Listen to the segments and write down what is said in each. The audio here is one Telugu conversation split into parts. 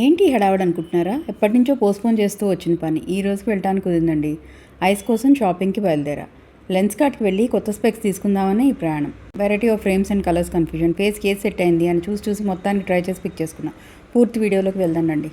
ఏంటి హడావడి అనుకుంటున్నారా? ఎప్పటి నుంచో పోస్ట్పోన్ చేస్తూ వచ్చిన పని. ఈ రోజుకి వెళ్ళడానికి కుదిరిందండి. ఐస్ కోసం షాపింగ్కి బయలుదేరా. లెన్స్ కార్ట్కి వెళ్ళి కొత్త స్పెక్స్ తీసుకుందామని ఈ ప్రయాణం. Variety of frames and colours confusion face case set అయింది అని చూసి చూసి మొత్తాన్ని ట్రై చేసి పిక్ చేసుకున్నా. పూర్తి వీడియోలోకి వెళ్దానండి.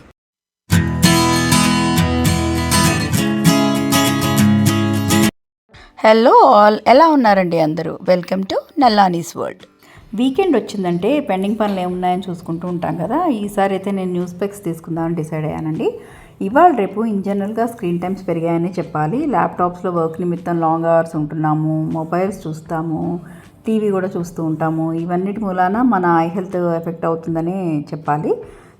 హలో ఆల్ ఎలా ఉన్నారండి అందరూ? Welcome to Nallani's world weekend వచ్చిందంటే పెండింగ్ పనులు ఏమున్నాయని చూసుకుంటూ ఉంటాం కదా. ఈసారి అయితే నేను న్యూస్ పెక్స్ తీసుకుందామని డిసైడ్ అయ్యానండి. ఇవాళ రేపు ఇన్ జనరల్గా స్క్రీన్ టైమ్స్ పెరిగాయని చెప్పాలి. ల్యాప్టాప్స్లో వర్క్ నిమిత్తం లాంగ్ అవర్స్ ఉంటున్నాము. మొబైల్స్ చూస్తాము. టీవీ కూడా చూస్తూ ఉంటాము. ఇవన్నిటి మూలాన మన ఐ హెల్త్ ఎఫెక్ట్ అవుతుందని చెప్పాలి.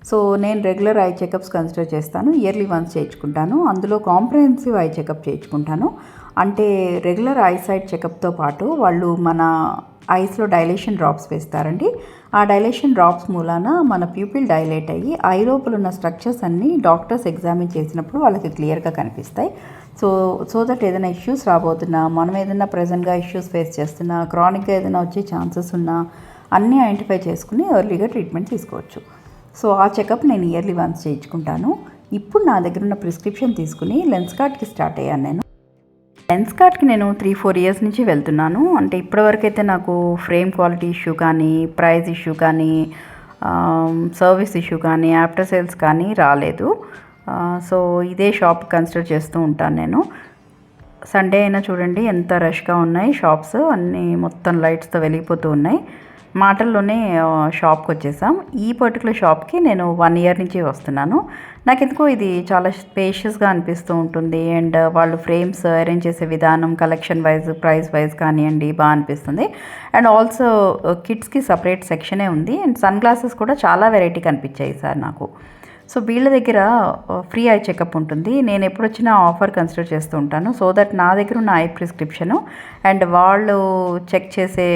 సో నేను రెగ్యులర్ ఐ చెకప్స్ కన్సిడర్ చేస్తాను. ఇయర్లీ వన్స్ చేయించుకుంటాను. అందులో కాంప్రహెన్సివ్ ఐ చెకప్ చేయించుకుంటాను. అంటే రెగ్యులర్ ఐ సైట్ చెకప్తో పాటు వాళ్ళు మన ఐస్లో డైలేషన్ డ్రాప్స్ వేస్తారండి. ఆ డైలేషన్ డ్రాప్స్ మూలాన మన ప్యూపిల్ డైలేట్ అయ్యి ఐ లోపల ఉన్న స్ట్రక్చర్స్ అన్నీ డాక్టర్స్ ఎగ్జామిన్ చేసినప్పుడు వాళ్ళకి క్లియర్గా కనిపిస్తాయి. సో సో దట్ ఏదైనా ఇష్యూస్ రాబోతున్నా మనం ఏదైనా ప్రజెంట్గా ఇష్యూస్ ఫేస్ చేస్తున్నా క్రానిక్గా ఏదైనా వచ్చే ఛాన్సెస్ ఉన్నా అన్నీ ఐడెంటిఫై చేసుకుని ఎర్లీగా ట్రీట్మెంట్ తీసుకోవచ్చు. సో ఆ చెకప్ నేను ఇయర్లీ వన్స్ చేయించుకుంటాను. ఇప్పుడు నా దగ్గర ఉన్న ప్రిస్క్రిప్షన్ తీసుకుని లెన్స్ కార్డ్కి స్టార్ట్ అయ్యాను నేను. లెన్స్ కార్ట్కి నేను త్రీ ఫోర్ ఇయర్స్ నుంచి వెళ్తున్నాను. అంటే ఇప్పటివరకు అయితే నాకు ఫ్రేమ్ క్వాలిటీ ఇష్యూ కానీ ప్రైస్ ఇష్యూ కానీ సర్వీస్ ఇష్యూ కానీ ఆఫ్టర్ సేల్స్ కానీ రాలేదు. సో ఇదే షాప్ కన్సిడర్ చేస్తూ ఉంటాను నేను. సండే అయినా చూడండి ఎంత రష్గా ఉన్నాయి షాప్స్. అన్నీ మొత్తం లైట్స్తో వెలిగిపోతూ ఉన్నాయి. మాటల్లోనే షాప్కి వచ్చేసాం ఈ పర్టికులర్ షాప్కి నేను వన్ ఇయర్ నుంచి వస్తున్నాను. నాకు ఎందుకో ఇది చాలా స్పేషియస్గా అనిపిస్తూ ఉంటుంది. అండ్ వాళ్ళు ఫ్రేమ్స్ అరేంజ్ చేసే విధానం కలెక్షన్ వైజ్ ప్రైస్ వైజ్ కానివ్వండి బాగా అనిపిస్తుంది. అండ్ ఆల్సో కిడ్స్కి సపరేట్ సెక్షనే ఉంది. అండ్ సన్ గ్లాసెస్ కూడా చాలా వెరైటీ కనిపించాయి సార్ నాకు. సో వీళ్ళ దగ్గర ఫ్రీ ఐ చెకప్ ఉంటుంది. నేను ఎప్పుడు వచ్చినా ఆఫర్ కన్సిడర్ చేస్తూ ఉంటాను. సో దట్ నా దగ్గర ఉన్న ఐ ప్రిస్క్రిప్షను అండ్ వాళ్ళు చెక్ చేసే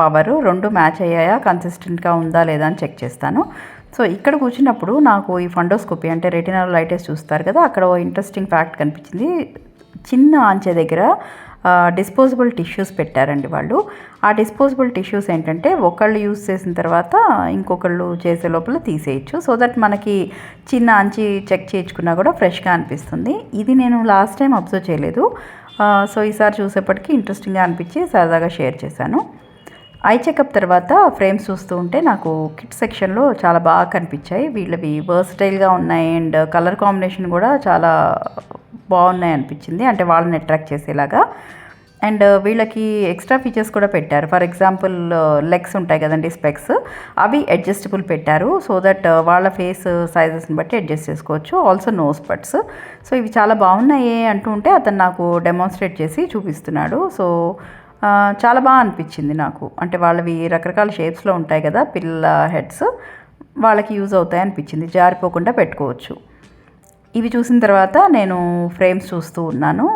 పవరు రెండు మ్యాచ్ అయ్యాయా కన్సిస్టెంట్గా ఉందా లేదా అని చెక్ చేస్తాను. సో ఇక్కడ కూర్చున్నప్పుడు నాకు ఈ ఫండోస్కోపీ అంటే రెటినల్ లైటెస్ చూస్తారు కదా అక్కడ ఓ ఇంట్రెస్టింగ్ ఫ్యాక్ట్ కనిపించింది. చిన్న ఆంచె దగ్గర డిస్పోజబుల్ టిష్యూస్ పెట్టారండి వాళ్ళు. ఆ డిస్పోజబుల్ టిష్యూస్ ఏంటంటే ఒకళ్ళు యూస్ చేసిన తర్వాత ఇంకొకళ్ళు చేసే లోపల తీసేయచ్చు. సో దట్ మనకి చిన్న అంచి చెక్ చేయించుకున్నా కూడా ఫ్రెష్గా అనిపిస్తుంది. ఇది నేను లాస్ట్ టైం అబ్జర్వ్ చేయలేదు. సో ఈసారి చూసేప్పటికీ ఇంట్రెస్టింగ్గా అనిపించి సరదాగా షేర్ చేశాను. ఐ చెకప్ తర్వాత ఫ్రేమ్స్ చూస్తూ ఉంటే నాకు కిట్ సెక్షన్లో చాలా బాగా కనిపించాయి. వీళ్ళవి వర్స్టైల్గా ఉన్నాయి అండ్ కలర్ కాంబినేషన్ కూడా చాలా బాగున్నాయి అనిపించింది. అంటే వాళ్ళని అట్రాక్ట్ చేసేలాగా. అండ్ వీళ్ళకి ఎక్స్ట్రా ఫీచర్స్ కూడా పెట్టారు. ఫర్ ఎగ్జాంపుల్ లెగ్స్ ఉంటాయి కదండి స్పెక్స్. అవి అడ్జస్టబుల్ పెట్టారు. సో దట్ వాళ్ళ ఫేస్ సైజెస్ని బట్టి అడ్జస్ట్ చేసుకోవచ్చు. ఆల్సో నోస్ బట్స్ సో ఇవి చాలా బాగున్నాయి అంటూ ఉంటే అతను నాకు డెమాన్స్ట్రేట్ చేసి చూపిస్తున్నాడు. సో చాలా బాగా అనిపించింది నాకు. అంటే వాళ్ళవి రకరకాల షేప్స్లో ఉంటాయి కదా పిల్ల హెడ్స్ వాళ్ళకి యూజ్ అవుతాయి అనిపించింది. జారిపోకుండా పెట్టుకోవచ్చు. ఇవి చూసిన తర్వాత నేను ఫ్రేమ్స్ చూస్తూ ఉన్నాను.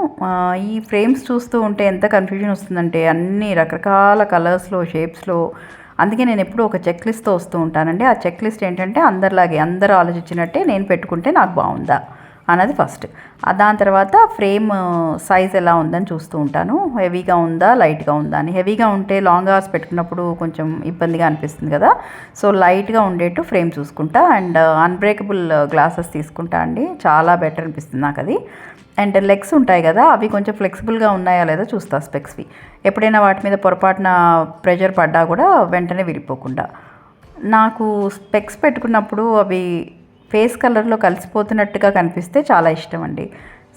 ఈ ఫ్రేమ్స్ చూస్తూ ఉంటే ఎంత కన్ఫ్యూజన్ వస్తుందంటే అన్ని రకరకాల కలర్స్లో షేప్స్లో. అందుకే నేను ఎప్పుడూ ఒక చెక్ లిస్ట్తో వస్తూ ఉంటానండి. ఆ చెక్ లిస్ట్ ఏంటంటే అందరిలాగే అందరూ ఆలోచించినట్టే నేను పెట్టుకుంటే నాకు బాగుందా? అన్నది ఫస్ట్ దాని తర్వాత ఫ్రేమ్ సైజ్ ఎలా ఉందని చూస్తూ ఉంటాను. హెవీగా ఉందా లైట్గా ఉందా అని. హెవీగా ఉంటే లాంగ్ అవర్స్ పెట్టుకున్నప్పుడు కొంచెం ఇబ్బందిగా అనిపిస్తుంది కదా. సో లైట్గా ఉండేట్టు ఫ్రేమ్ చూసుకుంటా. అండ్ అన్బ్రేకబుల్ గ్లాసెస్ తీసుకుంటా అండి. చాలా బెటర్ అనిపిస్తుంది నాకు అది అండ్ లెగ్స్ ఉంటాయి కదా అవి కొంచెం ఫ్లెక్సిబుల్గా ఉన్నాయా లేదా చూస్తా స్పెక్స్వి ఎప్పుడైనా వాటి మీద పొరపాటున ప్రెషర్ పడ్డా కూడా వెంటనే విరిపోకుండా నాకు స్పెక్స్ పెట్టుకున్నప్పుడు అవి ఫేస్ కలర్లో కలిసిపోతున్నట్టుగా కనిపిస్తే చాలా ఇష్టం అండి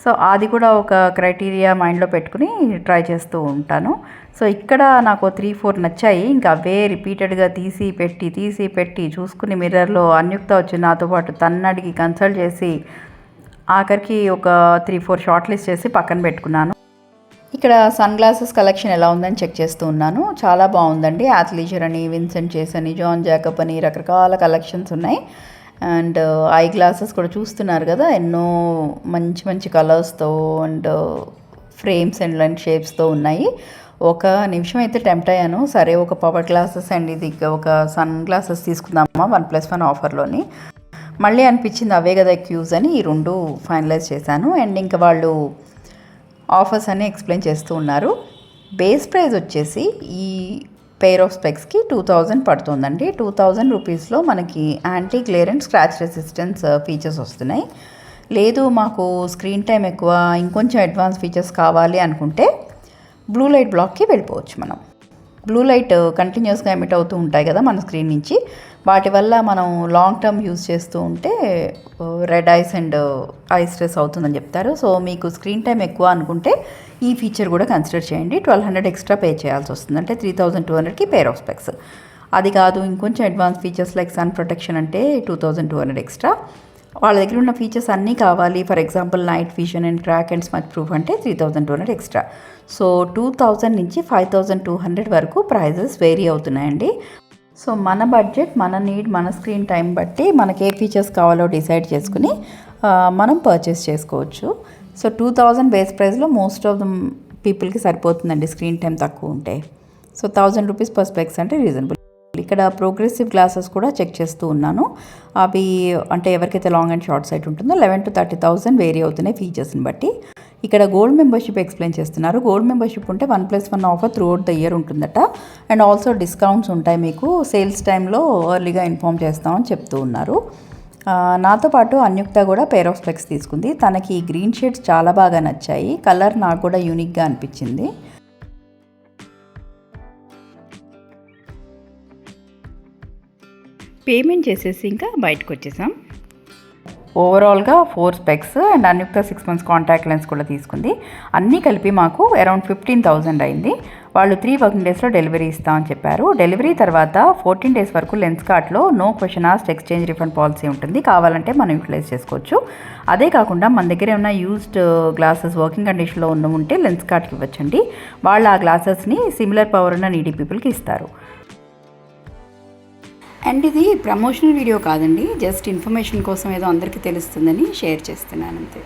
సో అది కూడా ఒక క్రైటీరియా మైండ్లో పెట్టుకుని ట్రై చేస్తూ ఉంటాను. సో ఇక్కడ నాకు త్రీ ఫోర్ నచ్చాయి. ఇంకా అవే రిపీటెడ్గా తీసి పెట్టి తీసి పెట్టి చూసుకుని మిర్రర్లో అన్యుక్త వచ్చి నాతో పాటు తన్నడికి కన్సల్ట్ చేసి ఆఖరికి ఒక త్రీ ఫోర్ షార్ట్ లిస్ట్ చేసి పక్కన పెట్టుకున్నాను. ఇక్కడ సన్ గ్లాసెస్ కలెక్షన్ ఎలా ఉందని చెక్ చేస్తూ ఉన్నాను. చాలా బాగుందండి. యాథ్లీజర్ అని విన్సెంట్ చేస్ అని జాన్ జాకబ్ అని రకరకాల కలెక్షన్స్ ఉన్నాయి. అండ్ ఐ గ్లాసెస్ కూడా చూస్తున్నారు కదా ఎన్నో మంచి మంచి కలర్స్తో అండ్ ఫ్రేమ్స్ అండ్ లాంటి షేప్స్తో ఉన్నాయి. ఒక నిమిషం అయితే టెంప్ట్ అయ్యాను. సరే ఒక పవర్ గ్లాసెస్ అండ్ ఇది. ఒక సన్ గ్లాసెస్ తీసుకుందామా? వన్ ప్లస్ వన్ ఆఫర్లోని మళ్ళీ అనిపించింది అవే కదా క్యూజ్ అని. ఈ రెండు ఫైనలైజ్ చేశాను. అండ్ ఇంకా వాళ్ళు ఆఫర్స్ అని ఎక్స్ప్లెయిన్ చేస్తూ ఉన్నారు. బేస్ ప్రైస్ వచ్చేసి ఈ పెయిర్ ఆఫ్ స్పెక్స్కి టూ థౌజండ్ పడుతుందండి. టూ థౌజండ్ రూపీస్లో మనకి anti glare and scratch resistance features వస్తున్నాయి. లేదు మాకు స్క్రీన్ టైం ఎక్కువ ఇంకొంచెం అడ్వాన్స్ ఫీచర్స్ కావాలి అనుకుంటే బ్లూ లైట్ బ్లాక్కి వెళ్ళిపోవచ్చు మనం. బ్లూ లైట్ కంటిన్యూస్గా ఎమిట్ అవుతూ ఉంటాయి కదా మన స్క్రీన్ నుంచి. వాటి వల్ల మనం లాంగ్ టర్మ్ యూజ్ చేస్తూ ఉంటే red eyes and eye stress అవుతుందని చెప్తారు. సో మీకు స్క్రీన్ టైం ఎక్కువ అనుకుంటే ఈ ఫీచర్ కూడా కన్సిడర్ చేయండి. ట్వెల్వ్ హండ్రెడ్ ఎక్స్ట్రా పే చేయాల్సి వస్తుంది. అంటే త్రీ థౌజండ్ టూ హండ్రెడ్కి పేర్ ఆఫ్ స్పెక్స్ అది కాదు ఇంకొంచెం advance features like sun protection అంటే two thousand two hundred extra వాళ్ళ దగ్గర ఉన్న ఫీచర్స్ అన్నీ కావాలి. For example night vision and crack and smudge proof అంటే three thousand two hundred extra so two thousand నుంచి ఫైవ్ థౌజండ్ టూ హండ్రెడ్ వరకు ప్రైజెస్ వేరీ అవుతున్నాయండి. సో మన బడ్జెట్ మన నీడ్ మన స్క్రీన్ టైం బట్టి మనకి ఏ ఫీచర్స్ కావాలో డిసైడ్ చేసుకుని మనం పర్చేస్ చేసుకోవచ్చు. సో టూ థౌజండ్ బేస్ ప్రైస్లో మోస్ట్ ఆఫ్ ద పీపుల్కి సరిపోతుందండి స్క్రీన్ టైం తక్కువ ఉంటే. So thousand rupees per specs అంటే రీజనబుల్. ఇక్కడ ప్రోగ్రెసివ్ గ్లాసెస్ కూడా చెక్ చేస్తూ ఉన్నాను. అవి అంటే ఎవరికైతే లాంగ్ అండ్ షార్ట్ సైట్ ఉంటుందో eleven to thirty thousand vary అవుతున్నాయి ఫీచర్స్ని బట్టి. ఇక్కడ గోల్డ్ మెంబర్షిప్ ఎక్స్ప్లెయిన్ చేస్తున్నారు. గోల్డ్ మెంబర్షిప్ ఉంటే one plus one offer throughout the year ఉంటుందట. అండ్ ఆల్సో డిస్కౌంట్స్ ఉంటాయి మీకు. సేల్స్ టైంలో ఎర్లీగా ఇన్ఫామ్ చేస్తామని చెప్తూ ఉన్నారు. నాతో పాటు అన్యుక్త కూడా పేర్ ఆఫ్ స్పెక్స్ తీసుకుంది. తనకి ఈ గ్రీన్ షేడ్స్ చాలా బాగా నచ్చాయి. కలర్ నాకు కూడా యూనిక్గా అనిపించింది. పేమెంట్ చేసేసి ఇంకా బయటకు వచ్చేసాం. ఓవరాల్గా four specs and Anyukta six months contact lens కూడా తీసుకుంది. అన్నీ కలిపి మాకు అరౌండ్ ఫిఫ్టీన్ థౌజండ్ అయింది. వాళ్ళు త్రీ వర్కింగ్ డేస్లో డెలివరీ ఇస్తామని చెప్పారు. డెలివరీ తర్వాత ఫోర్టీన్ డేస్ వరకు lens కార్ట్లో no question asked exchange refund policy ఉంటుంది. కావాలంటే మనం యూటిలైజ్ చేసుకోవచ్చు. అదే కాకుండా మన దగ్గర ఏమైనా యూజ్డ్ గ్లాసెస్ వర్కింగ్ కండిషన్లో ఉన్న ఉంటే లెన్స్ కార్ట్కి ఇవ్వచ్చండి. వాళ్ళు ఆ గ్లాసెస్ని సిమిలర్ పవర్ ఉన్న నీడీ పీపుల్కి ఇస్తారు. అండ్ ఇది ప్రమోషనల్ వీడియో కాదండి జస్ట్ ఇన్ఫర్మేషన్ కోసం ఏదో అందరికీ తెలుస్తుందని షేర్ చేస్తున్నాను అంతే.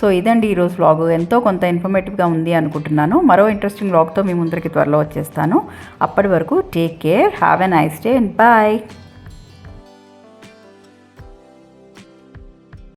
సో ఇదండి ఈరోజు వ్లాగ్ ఎంతో కొంత ఇన్ఫర్మేటివ్గా ఉంది అనుకుంటున్నాను. మరో ఇంట్రెస్టింగ్ వ్లాగ్తో మీ ముందరికి త్వరలో వచ్చేస్తాను. అప్పటి వరకు take care have a nice day and bye